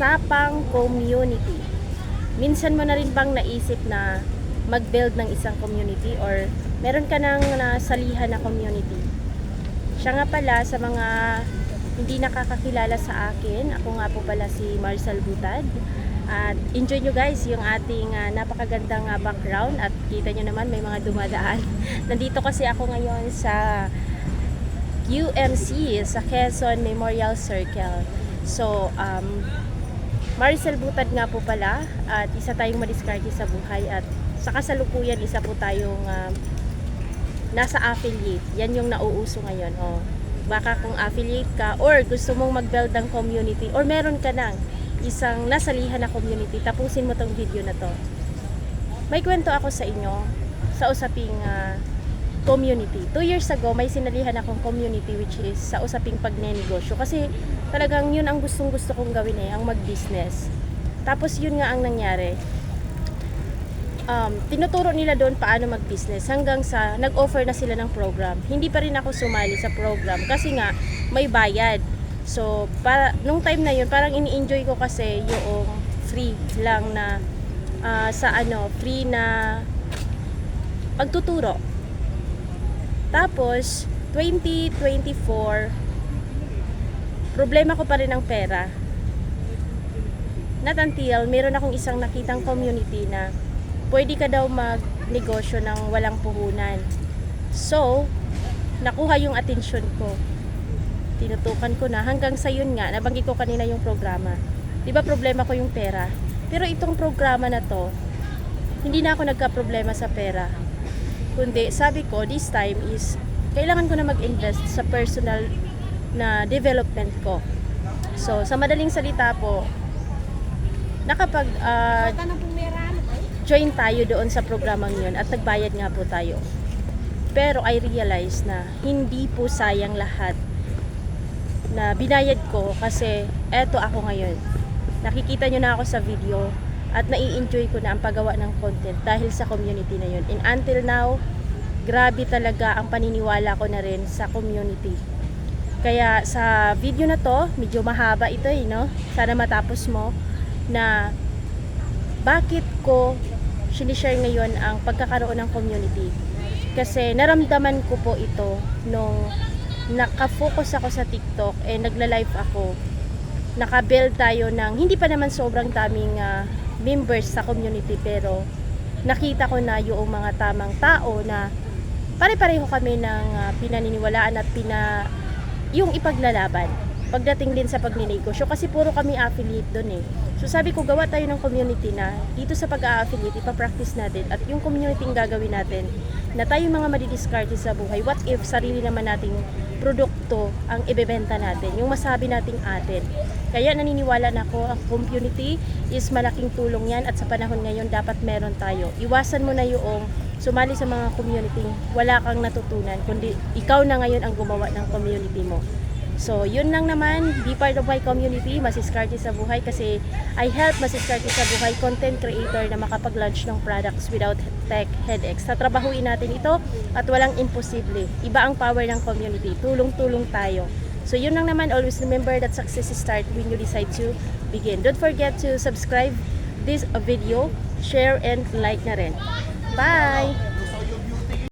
usapang community. Minsan mo na rin bang naisip na mag-build ng isang community or meron ka nang nasalihan na community? Siya nga pala sa mga hindi nakakakilala sa akin, ako nga po pala si Marcel Butad. At enjoy nyo guys yung ating ah, napakagandang ah, background at kita nyo naman may mga dumadaan. Nandito kasi ako ngayon sa UMC sa Quezon Memorial Circle. So, um, Maricel Butad nga po pala at isa tayong madiskarte sa buhay at sa kasalukuyan isa po tayong um, nasa affiliate. Yan yung nauuso ngayon. Oh. Baka kung affiliate ka or gusto mong mag-build ng community or meron ka ng isang nasalihan na community, tapusin mo tong video na to. May kwento ako sa inyo sa usaping ah, community. Two years ago, may sinalihan akong community which is sa usaping pagnenegosyo. Kasi talagang yun ang gustong gusto kong gawin eh, ang mag-business. Tapos yun nga ang nangyari. Um, tinuturo nila doon paano mag-business hanggang sa nag-offer na sila ng program. Hindi pa rin ako sumali sa program kasi nga may bayad. So, para, nung time na yun, parang ini-enjoy ko kasi yung free lang na ah, sa ano, free na pagtuturo. Tapos, 2024, problema ko pa rin ang pera. Not until, meron akong isang nakitang community na pwede ka daw magnegosyo ng walang puhunan. So, nakuha yung atensyon ko. Tinutukan ko na hanggang sa yun nga, nabanggit ko kanina yung programa. Di ba problema ko yung pera? Pero itong programa na to, hindi na ako nagka-problema sa pera. Kundi, sabi ko, this time is, kailangan ko na mag-invest sa personal na development ko. So, sa madaling salita po, nakapag ah, join tayo doon sa programang yun at nagbayad nga po tayo. Pero I realize na hindi po sayang lahat na binayad ko kasi eto ako ngayon. Nakikita nyo na ako sa video at nai-enjoy ko na ang paggawa ng content dahil sa community na yun. And until now, grabe talaga ang paniniwala ko na rin sa community. Kaya sa video na to, medyo mahaba ito eh, no? Sana matapos mo na bakit ko sinishare ngayon ang pagkakaroon ng community. Kasi naramdaman ko po ito nung nakafocus ako sa TikTok eh nagla-live ako. Naka-build tayo ng hindi pa naman sobrang daming ah, members sa community pero nakita ko na yung mga tamang tao na pare-pareho kami ng ah, pinaniniwalaan at pina yung ipaglalaban pagdating din sa pagninegosyo kasi puro kami affiliate doon eh. So sabi ko gawa tayo ng community na dito sa pag-affiliate ipa-practice natin at yung community ang gagawin natin na tayo mga madidiskarte sa buhay. What if sarili naman nating produkto ang ibebenta natin, yung masabi nating atin. Kaya naniniwala na ako ang community is malaking tulong yan at sa panahon ngayon dapat meron tayo. Iwasan mo na yung sumali sa mga community wala kang natutunan kundi ikaw na ngayon ang gumawa ng community mo. So, yun lang naman, be part of my community, masiskarte sa buhay kasi I help masiskarte sa buhay content creator na makapag-launch ng products without tech headaches. Tatrabahuin natin ito at walang imposible. Iba ang power ng community. Tulong-tulong tayo. So, yun lang naman. Always remember that success start when you decide to begin. Don't forget to subscribe this video, share, and like na rin. Bye!